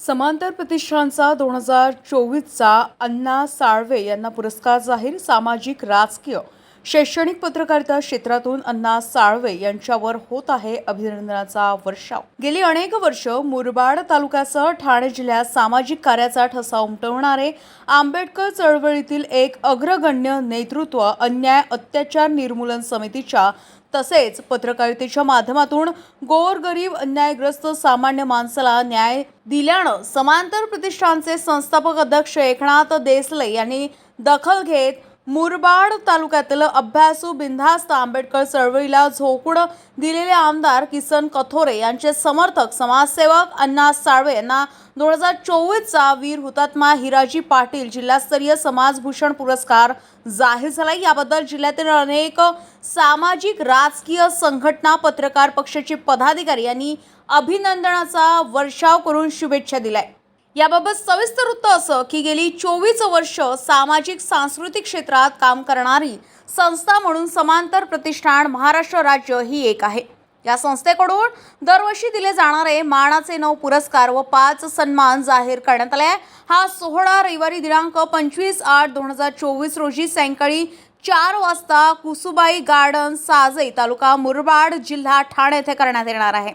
समांतर प्रतिष्ठानचा दोन हजार चोवीसचा अण्णा साळवे यांना पुरस्कार जाहीर सामाजिक राजकीय शैक्षणिक पत्रकारिता क्षेत्रातून अण्णा साळवे यांच्यावर होत आहे अभिनंदनाचा वर्षाव. गेली अनेक वर्ष मुरबाड तालुक्यासह ठाणे जिल्ह्यात सामाजिक कार्याचा ठसा उमटवणारे आंबेडकर चळवळीतील एक अग्रगण्य नेतृत्व अन्याय अत्याचार निर्मूलन समितीच्या तसेच पत्रकारितेच्या माध्यमातून गोरगरीब अन्यायग्रस्त सामान्य माणसाला न्याय दिल्यानं समांतर प्रतिष्ठानचे संस्थापक अध्यक्ष एकनाथ देसले यांनी दखल घेत मुरबाड तालुक्यातील अभ्यासू बिनधास्त आंबेडकर चळवळीला झोकून दिलेले आमदार किसन कथोरे यांचे समर्थक समाजसेवक अण्णा साळवे यांना दोन हजार चोवीसचा वीर हुतात्मा हिराजी पाटील जिल्हास्तरीय समाजभूषण पुरस्कार जाहीर झाला. याबद्दल जिल्ह्यातील अनेक सामाजिक राजकीय संघटना पत्रकार पक्षाचे पदाधिकारी यांनी अभिनंदनाचा वर्षाव करून शुभेच्छा दिलाय. याबाबत सविस्तर वृत्त असं की गेली चोवीस वर्ष सामाजिक सांस्कृतिक क्षेत्रात काम करणारी संस्था म्हणून समांतर प्रतिष्ठान महाराष्ट्र राज्य ही एक आहे या संस्थेकडून दरवर्षी दिले जाणारे मानाचे नऊ पुरस्कार व पाच सन्मान जाहीर करण्यात आले आहे. हा सोहळा रविवारी दिनांक पंचवीस आठ दोन हजार चोवीस रोजी सायंकाळी चार वाजता कुसुबाई गार्डन साजई तालुका मुरबाड जिल्हा ठाणे येथे करण्यात येणार आहे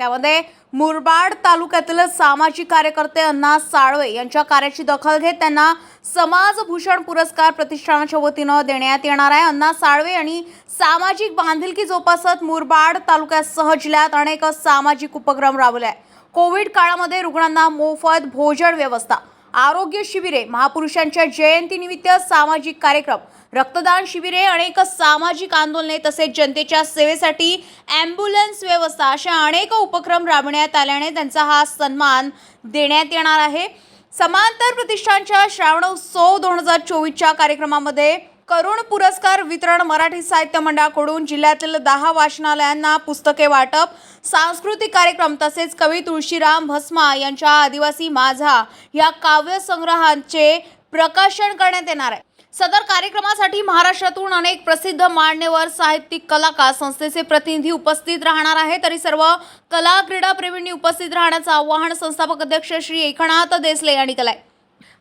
त्यामध्ये मुरबाड तालुक्यातील सामाजिक कार्यकर्ते अण्णा साळवे यांच्या कार्याची दखल घेत त्यांना समाजभूषण पुरस्कार प्रतिष्ठानाच्या वतीनं देण्यात येणार आहे. अण्णा साळवे यांनी सामाजिक बांधिलकी जोपासत मुरबाड तालुक्यासह जिल्ह्यात अनेक सामाजिक उपक्रम राबवले आहे कोविड काळामध्ये रुग्णांना मोफत भोजन व्यवस्था आरोग्य शिबिरे महापुरुषांच्या जयंतीनिमित्त सामाजिक कार्यक्रम रक्तदान शिबिरे अनेक सामाजिक आंदोलने तसेच जनतेच्या सेवेसाठी ॲम्ब्युलन्स व्यवस्था अशा अनेक उपक्रम राबवण्यात आल्याने त्यांचा हा सन्मान देण्यात येणार आहे. समांतर प्रतिष्ठानच्या श्रावणोत्सव दोन हजार चोवीसच्या कार्यक्रमामध्ये करुण पुरस्कार वितरण मराठी साहित्य मंडळाकडून जिल्ह्यातील दहा वाचनालयांना पुस्तके वाटप सांस्कृतिक कार्यक्रम तसेच कवी तुळशीराम भस्मा यांच्या आदिवासी माझा या काव्यसंग्रहांचे प्रकाशन करण्यात येणार आहे. सदर कार्यक्रमासाठी महाराष्ट्रातून अनेक प्रसिद्ध मान्यवर साहित्यिक कलाकार संस्थेचे प्रतिनिधी उपस्थित राहणार आहे तरी सर्व कला क्रीडा प्रेमींनी उपस्थित राहण्याचं आवाहन संस्थापक अध्यक्ष श्री एकनाथ देसले यांनी केलंय.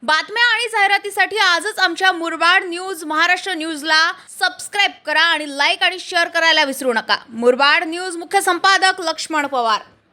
बातम्या आणि जाहिरातीसाठी आजच आमच्या मुरबाड न्यूज महाराष्ट्र न्यूजला सबस्क्राईब करा आणि लाईक आणि शेअर करायला विसरू नका. मुरबाड न्यूज मुख्य संपादक लक्ष्मण पवार.